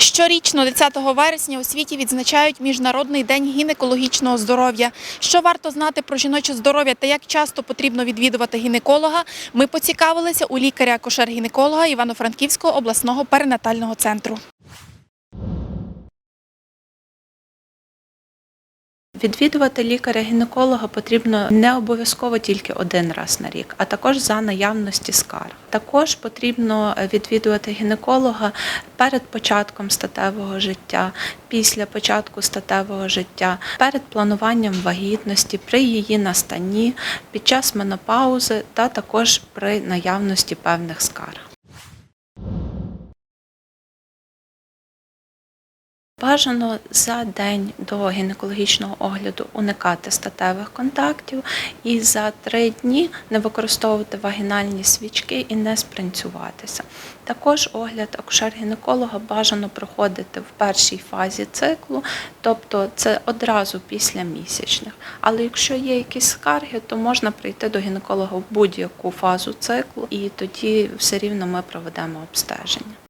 Щорічно, 10 вересня, у світі відзначають Міжнародний день гінекологічного здоров'я. Що варто знати про жіноче здоров'я та як часто потрібно відвідувати гінеколога, ми поцікавилися у лікаря-акушер-гінеколога Івано-Франківського обласного перинатального центру. Відвідувати лікаря-гінеколога потрібно не обов'язково тільки один раз на рік, а також за наявності скарг. Також потрібно відвідувати гінеколога перед початком статевого життя, після початку статевого життя, перед плануванням вагітності, при її настанні, під час менопаузи та також при наявності певних скарг. Бажано за день до гінекологічного огляду уникати статевих контактів і за три дні не використовувати вагінальні свічки і не спринцюватися. Також огляд акушер-гінеколога бажано проходити в першій фазі циклу, тобто це одразу після місячних. Але якщо є якісь скарги, то можна прийти до гінеколога в будь-яку фазу циклу, і тоді все рівно ми проведемо обстеження.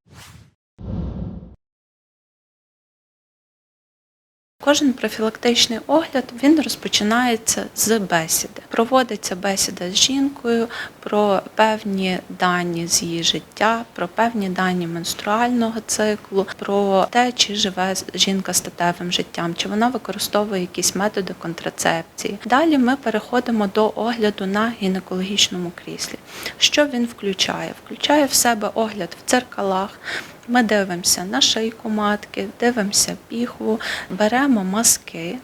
Кожен профілактичний огляд він розпочинається з бесіди. Проводиться бесіда з жінкою про певні дані з її життя, про певні дані менструального циклу, про те, чи живе жінка статевим життям, чи вона використовує якісь методи контрацепції. Далі ми переходимо до огляду на гінекологічному кріслі. Що він включає? Включає в себе огляд в дзеркалах. Ми дивимося на шийку матки, дивимося піхву, беремо маски.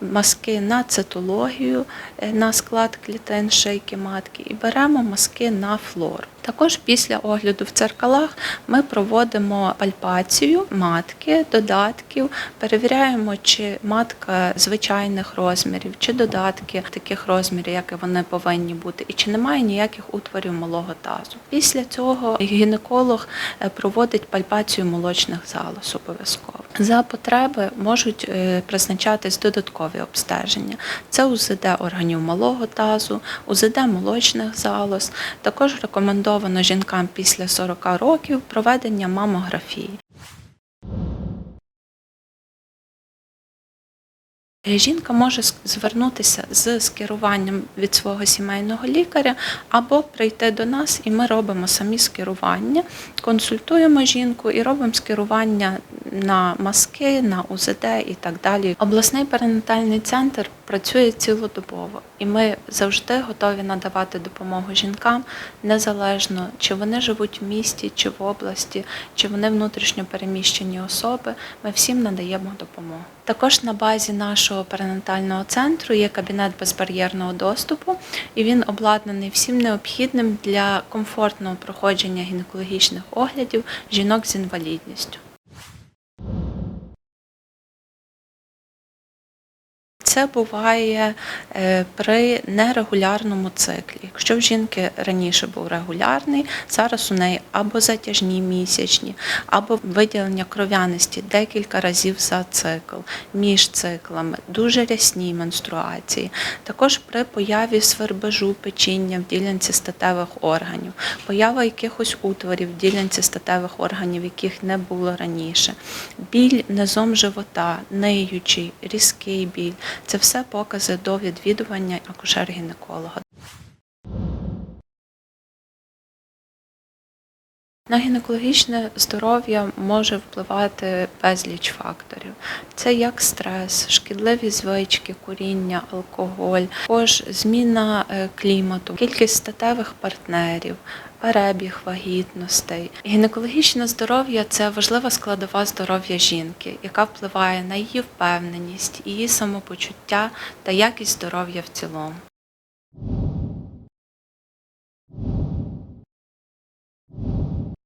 Маски на цитологію, е, на склад клітин шийки матки і беремо маски на флору. Також після огляду в дзеркалах ми проводимо пальпацію матки, додатків, перевіряємо, чи матка звичайних розмірів, чи додатки таких розмірів, як вони повинні бути, і чи немає ніяких утворів малого тазу. Після цього гінеколог е, проводить пальпацію молочних залоз обов'язково. За потреби можуть е, призначатись додаткові обстеження. Це УЗД органів малого тазу, УЗД молочних залоз. Також рекомендовано жінкам після 40 років проведення мамографії. Жінка може звернутися з скеруванням від свого сімейного лікаря або прийти до нас, і ми робимо самі скерування, консультуємо жінку і робимо скерування на маски, на УЗД і так далі. Обласний перинатальний центр працює цілодобово, і ми завжди готові надавати допомогу жінкам незалежно, чи вони живуть в місті, чи в області, чи вони внутрішньо переміщені особи. Ми всім надаємо допомогу. Також на базі нашого перинатального центру є кабінет безбар'єрного доступу, і він обладнаний всім необхідним для комфортного проходження гінекологічних оглядів жінок з інвалідністю. Це буває е, при нерегулярному циклі. Якщо в жінки раніше був регулярний, зараз у неї або затяжні місячні, або виділення кров'яності декілька разів за цикл, між циклами, дуже рясні менструації. Також при появі свербежу, печіння в ділянці статевих органів, поява якихось утворів в ділянці статевих органів, яких не було раніше, біль низом живота, ниючий, різкий біль. Це все покази до відвідування акушер-гінеколога. На гінекологічне здоров'я може впливати безліч факторів. Це як стрес, шкідливі звички, куріння, алкоголь, також зміна е, клімату, кількість статевих партнерів, перебіг вагітностей. Гінекологічне здоров'я це важлива складова здоров'я жінки, яка впливає на її впевненість, її самопочуття та якість здоров'я в цілому.